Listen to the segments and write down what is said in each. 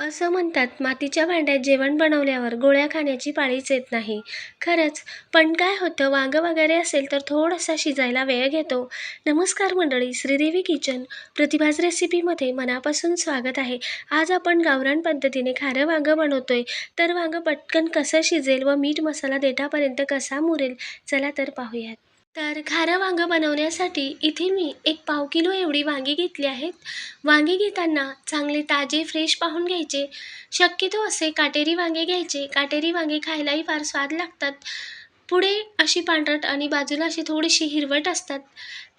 असं म्हणतात मातीच्या भांड्यात जेवण बनवल्यावर गोळ्या खाण्याची पाळीच येत नाही. खरंच पण काय होतं वांगं वगैरे असेल तर थोडासा शिजायला वेळ घेतो. नमस्कार मंडळी श्रीदेवी किचन प्रतिभाज रेसिपीमध्ये मनापासून स्वागत आहे. आज आपण गावरान पद्धतीने खारं वांगं बनवतोय. तर वांगं पटकन कसं शिजेल व मीठ मसाला देठापर्यंत कसा मुरेल चला तर पाहूयात. तर खारं वांगं बनवण्यासाठी इथे मी एक पाव किलो एवढी वांगी घेतली आहेत. वांगी घेताना चांगले ताजे फ्रेश पाहून घ्यायचे. शक्यतो असे काटेरी वांगे घ्यायचे. काटेरी वांगे खायलाही फार स्वाद लागतात. पुढे अशी पांढरट आणि बाजूला अशी थोडीशी हिरवट असतात.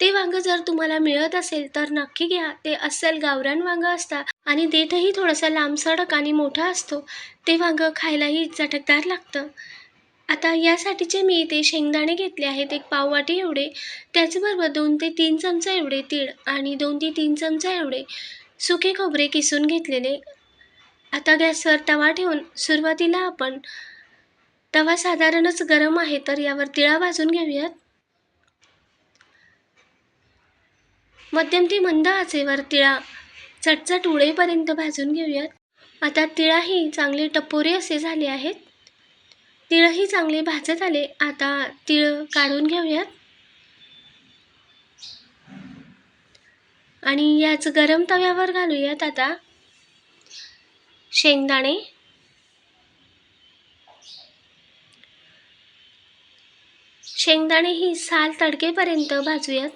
ते वांगं जर तुम्हाला मिळत असेल तर नक्की घ्या. ते अस्सल गावरान वांगं असतात आणि देठही थोडंसं लांबसडक आणि मोठा असतो. ते वांगं खायलाही चटकदार लागतं. आता यासाठीचे मी इथे शेंगदाणे घेतले आहेत एक पाववाटी एवढे त्याचबरोबर दोन ते तीन चमचा एवढे तीळ आणि दोन ते तीन चमचा एवढे सुके खोबरे किसून घेतलेले. आता गॅसवर तवा ठेवून सुरुवातीला आपण तवा साधारणच गरम आहे तर यावर तिळा भाजून घेऊयात. मध्यम ते मंद आचेवर तिळा चटचट उडेपर्यंत भाजून घेऊयात. आता तिळाही चांगले टपोरे असे झाले आहेत. तिळही चांगले भाजत आले. आता तिळ काढून घेऊयात. आणि याच गरम तव्यावर घालूयात आता. शेंगदाणे. शेंगदाणे ही साल तडकेपर्यंत भाजूयात.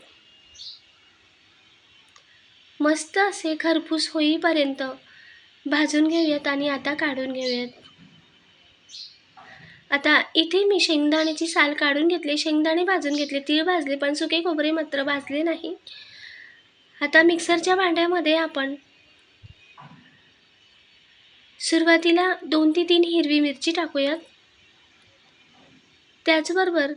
मस्त असे खरपूस होईपर्यंत भाजून घेऊयात आणि आता काढून घेऊयात. आता इथे मी शेंगदाण्याची साल काढून घेतली शेंगदाणे भाजून घेतले तीळ भाजले पण सुके खोबरे मात्र भाजले नाही. आता मिक्सरच्या भांड्यामध्ये आपण सुरुवातीला दोन ते तीन हिरवी मिरची टाकूयात. त्याचबरोबर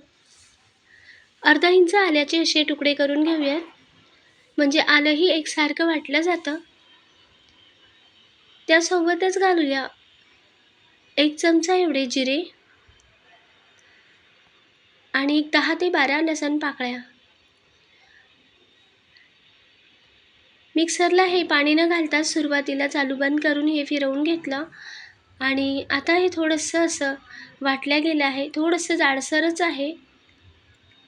अर्धा इंच आल्याचे असे तुकडे करून घेऊयात. म्हणजे आलंही एकसारखं वाटलं जातं. त्यासोबतच घालूया एक चमचा एवढे जिरे. आणि एक दहा ते बारा लसण पाकळ्या. मिक्सरला हे पाणी न घालताच सुरुवातीला चालू बंद करून हे फिरवून घेतलं आणि आता हे थोडंसं असं वाटल्या गेलं आहे. थोडंसं जाडसरच आहे.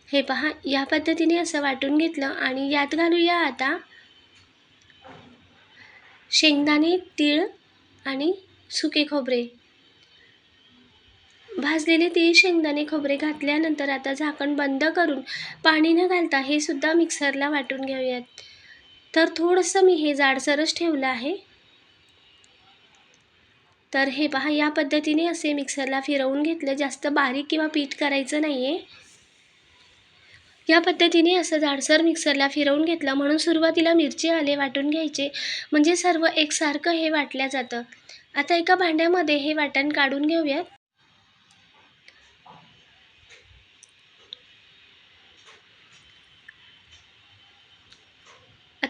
हे पहा या पद्धतीने असं वाटून घेतलं आणि यात घालूया आता शेंगदाणे तीळ आणि सुके खोबरे. भाजलेले तीळ शेंगदाणे खोबरे घातल्यानंतर आता झाकण बंद करून पाणी न घालता हे सुद्धा मिक्सरला वाटून घेऊयात. तर थोडंसं मी हे जाडसरच ठेवलं आहे. तर हे पहा या पद्धतीने असे मिक्सरला फिरवून घेतलं. जास्त बारीक किंवा पीठ करायचं नाही आहे या पद्धतीने असं जाडसर मिक्सरला फिरवून घेतलं. म्हणून सुरुवातीला मिरची आले वाटून घ्यायचे. म्हणजे सर्व एकसारखं हे वाटलं जातं. आता एका भांड्यामध्ये हे वाटण काढून घेऊयात.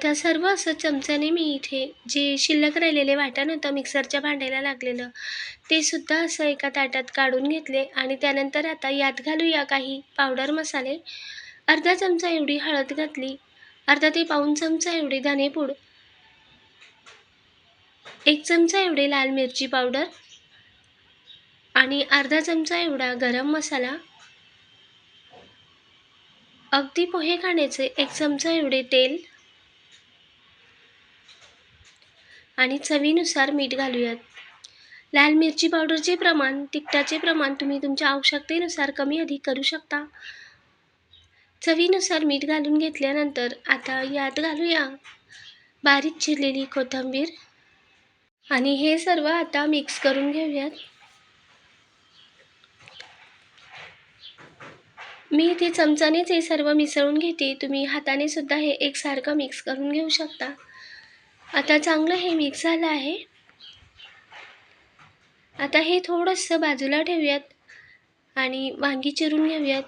आता सर्व असं चमच्याने मी इथे जे शिल्लक राहिलेले वाटण होतं मिक्सरच्या भांड्याला लागलेलं ते सुद्धा असं एका ताटात काढून घेतले आणि त्यानंतर आता यात घालूया काही पावडर मसाले. अर्धा चमचा एवढी हळद घातली अर्धा ते पाऊण चमचा एवढी धनेपूड एक चमचा एवढे लाल मिरची पावडर आणि अर्धा चमचा एवढा गरम मसाला. अगदी पोहे खाण्याचे एक चमचा एवढे तेल आणि चवीनुसार मीठ घालूयात. लाल मिरची पावडरचे प्रमाण तिखटाचे प्रमाण तुम्ही तुमच्या आवश्यकतेनुसार कमी अधिक करू शकता. चवीनुसार मीठ घालून घेतल्यानंतर आता यात घालूया बारीक चिरलेली कोथिंबीर. आणि हे सर्व आता मिक्स करून घेऊयात. मी इथे चमचानेच हे सर्व मिसळून घेते. तुम्ही हाताने सुद्धा हे एकसारखं मिक्स करून घेऊ शकता. आता चांगलं हे मिक्स झालं आहे. आता हे थोडंसं बाजूला ठेवूयात आणि वांगी चिरून घेऊयात.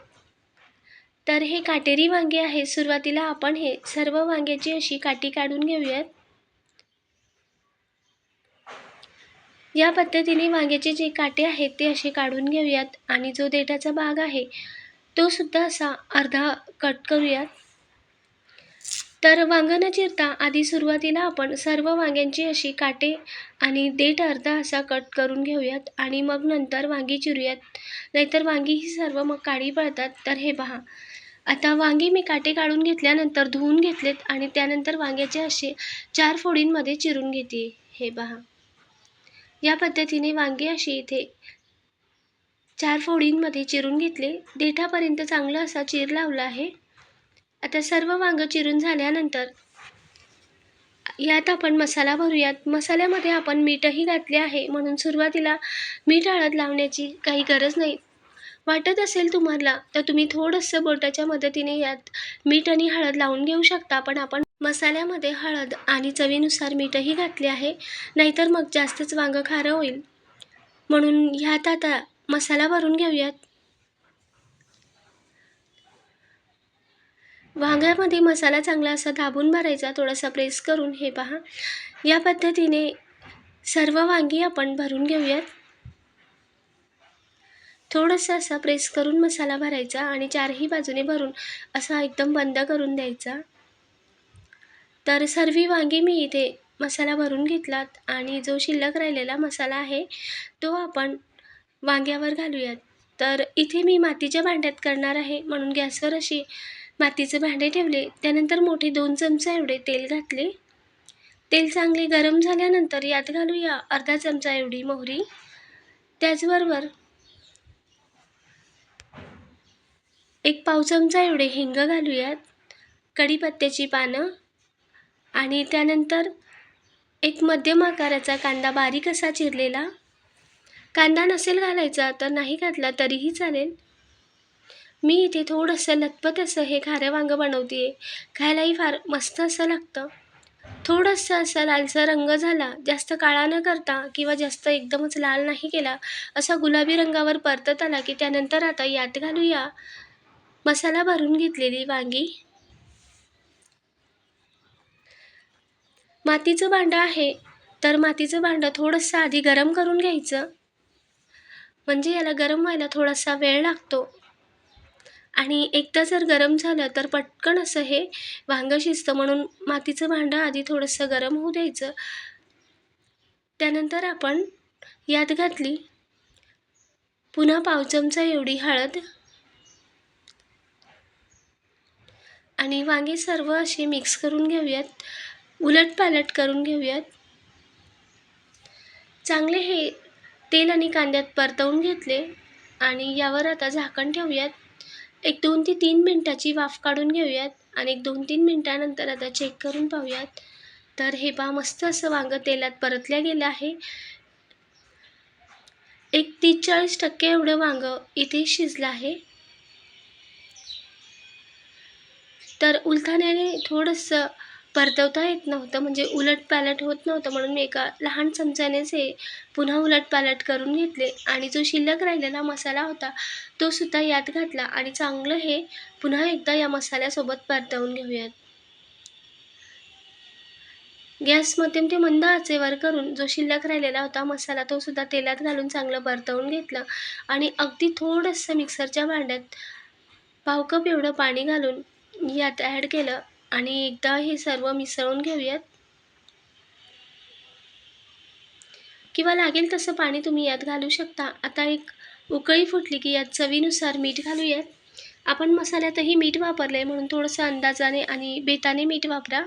तर हे काटेरी वांगे आहे. सुरुवातीला आपण हे सर्व वांग्याची अशी काठी काढून घेऊयात. या पद्धतीने वांग्याचे जे काटे आहेत ते असे काढून घेऊयात आणि जो देठाचा भाग आहे तो सुद्धा असा अर्धा कट करूयात. तर वांगं न चिरता आधी सुरुवातीला आपण सर्व वांग्यांची अशी काटे आणि देठ अर्धा असा कट करून घेऊयात आणि मग नंतर वांगी चिरूयात. नाहीतर वांगी ही सर्व मग काळी पडतात तर हे पहा. आता वांगी मी काटे काढून घेतल्यानंतर धुवून घेतलेत आणि त्यानंतर वांग्याचे असे चार फोडींमध्ये चिरून घेते. हे पहा. या पद्धतीने वांगी अशी इथे चार फोडींमध्ये चिरून घेतले. देठापर्यंत चांगला असा चीर लावला आहे. आता सर्व वांगं चिरून झाल्यानंतर यात आपण मसाला भरूयात. मसाल्यामध्ये आपण मीठही घातले आहे. म्हणून सुरुवातीला मीठ हळद लावण्याची काही गरज नाही. वाटत असेल तुम्हाला तर तुम्ही थोडंसं बोटाच्या मदतीने यात मीठ आणि हळद लावून घेऊ शकता. पण आपण मसाल्यामध्ये हळद आणि चवीनुसार मीठही घातले आहे. नाहीतर मग जास्तच वांगं खारं होईल. म्हणून ह्यात आता मसाला भरून घेऊयात. वांग्यामध्ये मसाला चांगला असा दाबून भरायचा थोडासा प्रेस करून हे पहा. या पद्धतीने सर्व वांगी आपण भरून घेऊयात. थोडंसं असा प्रेस करून मसाला भरायचा आणि चारही बाजूने भरून असा एकदम बंद करून द्यायचा. तर सर्व वांगी मी इथे मसाला भरून घेतलात आणि जो शिल्लक राहिलेला मसाला आहे तो आपण वांग्यावर घालूयात. तर इथे मी मातीच्या भांड्यात करणार आहे म्हणून गॅसवर अशी मातीचे भांडे ठेवले. त्यानंतर मोठे दोन चमचा एवढे तेल घातले. तेल चांगले गरम झाल्यानंतर यात घालूया अर्धा चमचा एवढी मोहरी. त्याचबरोबर एक पाव चमचा एवढे हिंग घालूयात. कढीपत्त्याची पानं. आणि त्यानंतर एक मध्यम आकाराचा कांदा बारीक असा चिरलेला. कांदा नसेल घालायचा तर नाही घातला तरीही चालेल. मी इथे थोडंसं लतपत असं हे खारं वांगं बनवते आहे खायलाही फार मस्त असं लागतं. थोडंसं असं लालसा रंग झाला जास्त काळा न करता किंवा जास्त एकदमच लाल नाही केला असा गुलाबी रंगावर परतत आला की त्यानंतर आता यात घालूया. मसाला भरून घेतलेली वांगी. मातीचं भांडं आहे. तर मातीचं भांडं थोडंसं आधी गरम करून घ्यायचं. म्हणजे याला गरम व्हायला थोडासा वेळ लागतो. आणि एकदा जर गरम झालं तर पटकन असं हे वांगं शिजतं. म्हणून मातीचं भांडं आधी थोडंसं गरम होऊ द्यायचं. त्यानंतर आपण यात घातली पुन्हा पाव चमचा एवढी हळद. आणि वांगे सर्व असे मिक्स करून घेऊयात. उलट पालट करून घेऊयात. चांगले हे तेल आणि कांद्यात परतवून घेतले. आणि यावर आता झाकण ठेवूयात. एक दोन ते तीन मिनटाची वाफ काढून घेऊयात आणि एक दोन तीन मिनटानंतर आता चेक करून पाहूयात. तर हे पहा मस्त असं वांगं तेलात परतल्या गेलं आहे. एक तीस चाळीस टक्के एवढं वांगं इथे शिजलं आहे. तर उलथाण्याने थोडंसं परतवता येत नव्हतं. म्हणजे उलट पॅलट होत नव्हतं म्हणून मी एका लहान चमच्यानेच हे पुन्हा उलट पॅलट करून घेतले. आणि जो शिल्लक राहिलेला मसाला होता तो सुद्धा यात घातला आणि चांगलं हे पुन्हा एकदा या मसाल्यासोबत परतवून घेऊयात. गॅस मध्यम ते मंद आचेवर करून जो शिल्लक राहिलेला होता मसाला तो सुद्धा तेलात घालून चांगलं परतवून घेतलं आणि अगदी थोडंसं मिक्सरच्या भांड्यात पाव कप एवढं पाणी घालून यात ॲड केलं. आणि एकदा हे सर्व मिसळून घेऊयात. किंवा लागेल तसं पाणी तुम्ही यात घालू शकता. आता एक उकळी फुटली की यात चवीनुसार मीठ घालूयात. आपण मसाल्यातही मीठ वापरलं आहे म्हणून थोडंसं अंदाजाने आणि बेताने मीठ वापरा.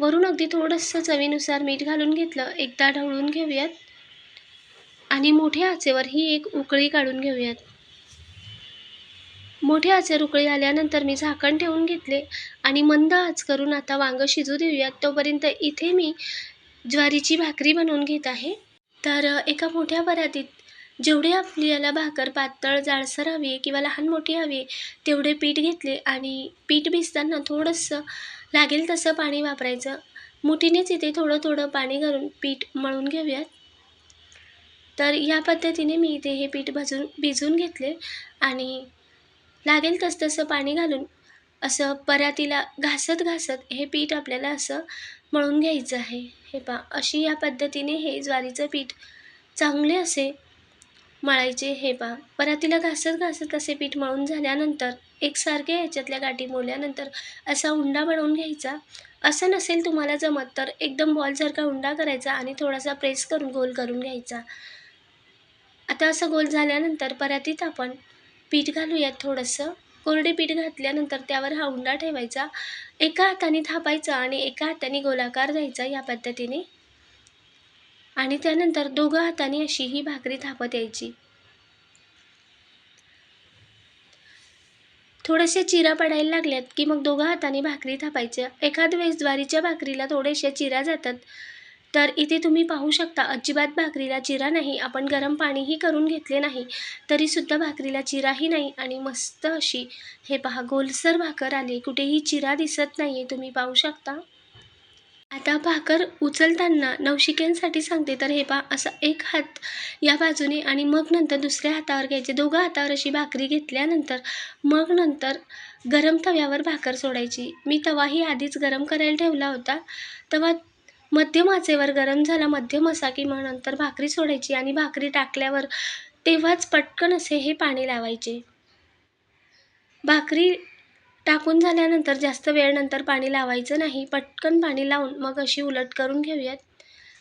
वरून अगदी थोडंसं चवीनुसार मीठ घालून घेतलं एकदा ढवळून घेऊयात. आणि मोठ्या आचेवर ही एक उकळी काढून घेऊयात. मोठे आचेर उकळी आल्यानंतर मी झाकण ठेवून घेतले आणि मंद आच करून आता वांगं शिजू देऊयात. तोपर्यंत इथे मी ज्वारीची भाकरी बनवून घेत आहे. तर एका मोठ्या परातीत जेवढे आपल्याला भाकर पातळ जाडसर हवी आहे किंवा लहान मोठी हवी आहे तेवढे पीठ घेतले आणि पीठ भिजताना थोडंसं लागेल तसं पाणी वापरायचं. मुठीनेच इथे थोडं थोडं पाणी घालून पीठ मळून घेऊयात. तर या पद्धतीने मी इथे हे पीठ भाजून भिजून घेतले आणि लागेल तसं तसं पाणी घालून असं परातीला घासत घासत हे पीठ आपल्याला असं मळून घ्यायचं आहे. हे पा अशी या पद्धतीने हे ज्वारीचं पीठ चांगले असे मळायचे. हे पा परातीला घासत घासत असे पीठ मळून झाल्यानंतर एकसारखे ह्याच्यातल्या गाठी मोडल्यानंतर असा उंडा बनवून घ्यायचा. असं नसेल तुम्हाला जमत तर एकदम बॉलसारखा उंडा करायचा आणि थोडासा प्रेस करून गोल करून घ्यायचा. आता असं गोल झाल्यानंतर परातीत आपण पीठ घालूयात थोडंसं. कोरडे पीठ घातल्यानंतर त्यावर हा उंडा ठेवायचा. एका हाताने थापायचा आणि एका हाताने गोलाकार द्यायचा या पद्धतीने. आणि त्यानंतर दोघं हाताने अशी ही भाकरी थापत यायची. थोड्याशा चिरा पडायला लागल्यात की मग दोघं हाताने भाकरी थापायच्या एखाद वेळेस ज्वारीच्या भाकरीला थोड्याशा चिरा जातात. तर इथे तुम्ही पाहू शकता अजिबात भाकरीला चिरा नाही आपण गरम पाणीही करून घेतले नाही तरीसुद्धा भाकरीला चिराही नाही आणि मस्त अशी हे पहा गोलसर भाकर आली कुठेही चिरा दिसत नाही आहे तुम्ही पाहू शकता. आता भाकर उचलताना नवशिक्यांसाठी सांगते तर हे पा असं एक हात या बाजूने आणि मग नंतर दुसऱ्या हातावर घ्यायचे दोघं हातावर अशी भाकरी घेतल्यानंतर मग नंतर गरम तव्यावर भाकर सोडायची. मी तवाही आधीच गरम करायला ठेवला होता तवा मध्यम आचेवर गरम झाला मध्यम असा की मग नंतर भाकरी सोडायची आणि भाकरी टाकल्यावर तेव्हाच पटकन असे हे पाणी लावायचे. भाकरी टाकून झाल्यानंतर जास्त वेळनंतर पाणी लावायचं नाही पटकन पाणी लावून मग अशी उलट करून घेऊयात.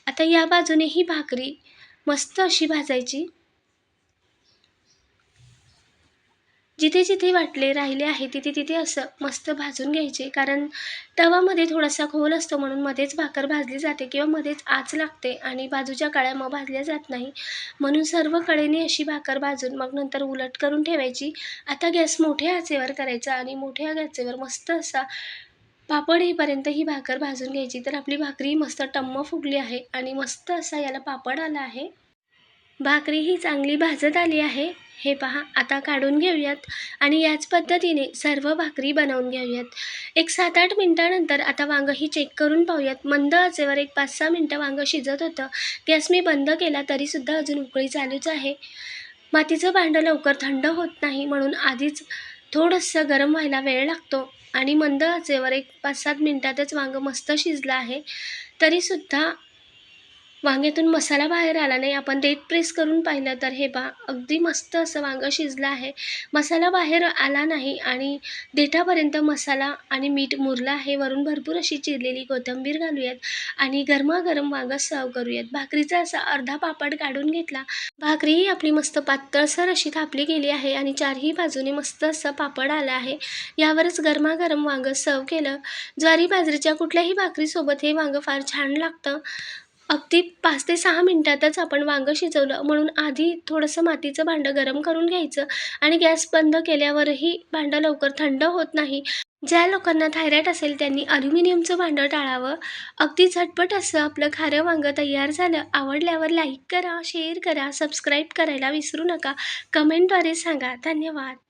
आता या बाजूने ही भाकरी मस्त अशी भाजायची. जिथे जिथे वाटले राहिले आहे तिथे तिथे असं मस्त भाजून घ्यायचे. कारण तवामध्ये थोडासा खोल असतो म्हणून मध्येच भाकर भाजली जाते किंवा मध्येच आच लागते आणि बाजूच्या काळ्या मग भाजल्या जात नाही. म्हणून सर्व कडेने अशी भाकर भाजून मग नंतर उलट करून ठेवायची. आता गॅस मोठ्या आचेवर करायचा आणि मोठ्या गॅसवर मस्त असा पापड येईपर्यंत ही भाकर भाजून घ्यायची. तर आपली भाकरी मस्त टम्म फुगली आहे आणि मस्त असा याला पापड आला आहे. भाकरी ही चांगली भाजत आली आहे. हे पहा आता काढून घेऊयात आणि याच पद्धतीने सर्व भाकरी बनवून घेऊयात. एक सात आठ मिनटानंतर आता वांगं ही चेक करून पाहूयात. मंद आचेवर एक पाच सहा मिनटं वांगं शिजत होतं. गॅस मी बंद केला तरीसुद्धा अजून उकळी चालूच आहे. मातीचं भांडं लवकर थंड होत नाही म्हणून आधीच थोडंसं गरम व्हायला वेळ लागतो आणि मंद आचेवर एक पाच सात मिनटातच वांगं मस्त शिजलं आहे. तरीसुद्धा वांग्यातून मसाला बाहेर आला नाही. आपण देठ प्रेस करून पाहिलं तर हे पहा अगदी मस्त असं वांगं शिजलं आहे. मसाला बाहेर आला नाही आणि देठापर्यंत मसाला आणि मीठ मुरलं आहे. वरून भरपूर अशी चिरलेली कोथिंबीर घालूयात आणि गरमागरम वांगं सर्व करूयात. भाकरीचा असा अर्धा पापड काढून घेतला. भाकरीही आपली मस्त पातळसर अशी थापली गेली आहे आणि चारही बाजूने मस्त असं पापड आलं आहे. यावरच गरमागरम वांगं सर्व केलं. ज्वारी बाजरीच्या कुठल्याही भाकरीसोबत हे वांगं फार छान लागतं. अगदी पाच ते सहा मिनटातच आपण वांगं शिजवलं. म्हणून आधी थोडंसं मातीचं भांडं गरम करून घ्यायचं आणि गॅस बंद केल्यावरही भांडं लवकर थंड होत नाही. ज्या लोकांना थायरॉईड असेल त्यांनी अल्युमिनियमचं भांडं टाळावं. अगदी झटपट असं आपलं खारं वांगं तयार झालं. आवडल्यावर लाईक करा शेअर करा सबस्क्राईब करायला विसरू नका. कमेंटद्वारे सांगा. धन्यवाद.